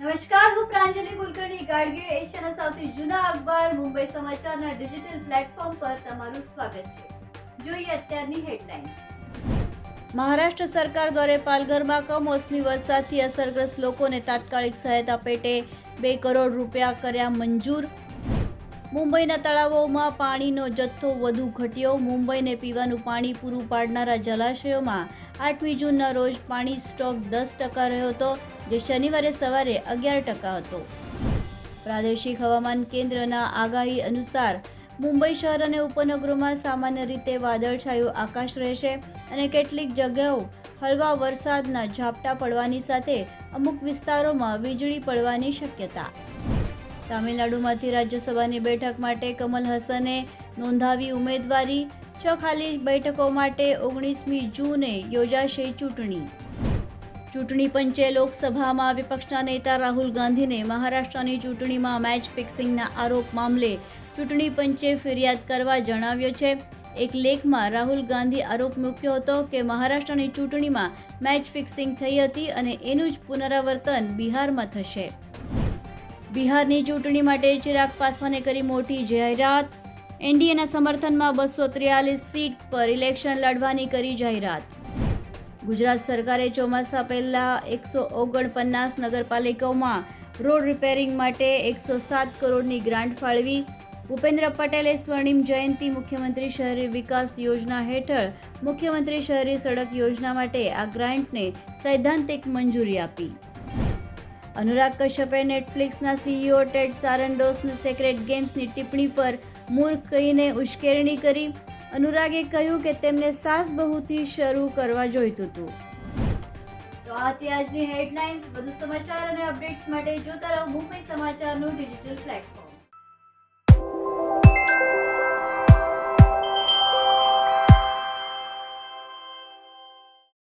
નમસ્કાર, હું પ્રાંજલિ કુલકર્ણી ગાડગીર એશિયાના સૌથી જૂના અખબાર, મુંબઈ સમાચારના ડિજિટલ પ્લેટફોર્મ પર તમારું સ્વાગત છે. જોઈએ અત્યારની હેડલાઇન્સ. મહારાષ્ટ્ર સરકાર દ્વારા પાલઘરમાં કમોસમી વરસાદથી અસરગ્રસ્ત લોકોને તાત્કાલિક સહાયતા પેટે બે કરોડ રૂપિયા કર્યા મંજૂર. મુંબઈના તળાવોમાં પાણીનો જથ્થો વધુ ઘટ્યો. મુંબઈને પીવાનું પાણી પૂરું પાડનારા જલાશયોમાં આઠમી જૂનના રોજ પાણી સ્ટોક દસ ટકા રહ્યો હતો, જે શનિવારે સવારે અગિયાર ટકા હતો. પ્રાદેશિક હવામાન કેન્દ્રના આગાહી અનુસાર મુંબઈ શહેર અને ઉપનગરોમાં સામાન્ય રીતે વાદળછાયું આકાશ રહેશે અને કેટલીક જગ્યાઓ હળવા વરસાદના ઝાપટા પડવાની સાથે અમુક વિસ્તારોમાં વીજળી પડવાની શક્યતા. તામિલનાડુમાંથી રાજ્યસભાની બેઠક માટે કમલ હસને નોંધાવી ઉમેદવારી. છ ખાલી બેઠકો માટે ઓગણીસમી જૂને યોજાશે ચૂંટણી. ચૂંટણી પંચે લોકસભામાં વિપક્ષના નેતા રાહુલ ગાંધીને મહારાષ્ટ્રની ચૂંટણીમાં મેચ ફિક્સિંગના આરોપ મામલે ચૂંટણી પંચે ફરિયાદ કરવા જણાવ્યો છે. એક લેખમાં રાહુલ ગાંધી આરોપ મૂક્યો હતો કે મહારાષ્ટ્રની ચૂંટણીમાં મેચ ફિક્સિંગ થઈ હતી અને એનું જ પુનરાવર્તન બિહારમાં થશે. બિહારની ચૂંટણી માટે ચિરાગ પાસવાને કરી મોટી જાહેરાત. એનડીએના સમર્થનમાં બસો ત્રિયાલીસ સીટ પર ઇલેક્શન લડવાની કરી જાહેરાત. ગુજરાત સરકારે ચોમાસા પહેલા એકસો ઓગણપન્નાસ નગરપાલિકાઓમાં રોડ રિપેરિંગ માટે એકસો સાત કરોડની ગ્રાન્ટ ફાળવી. ભૂપેન્દ્ર પટેલે સ્વર્ણિમ જયંતિ મુખ્યમંત્રી શહેરી વિકાસ યોજના હેઠળ મુખ્યમંત્રી શહેરી સડક યોજના માટે આ ગ્રાન્ટને સૈદ્ધાંતિક મંજૂરી આપી. અનુરાગ કશ્યપે નેટફ્લિક્સના સીઈઓ ટેડ સારન્ડોસની સેક્રેટ ગેમ્સની ટિપ્પણી પર મૂર્ખ કહીને ઉશ્કેરણી કરી. અનુરાગે કહ્યું કે તેમને સાસ બહુથી શરૂ કરવા જોઈતું હતું. તો આ હતી આજની હેડલાઇન્સ વધુ સમાચાર અને અપડેટ્સ માટે જોતા રહો મુંબઈ સમાચારનું ડિજિટલ પ્લેટફોર્મ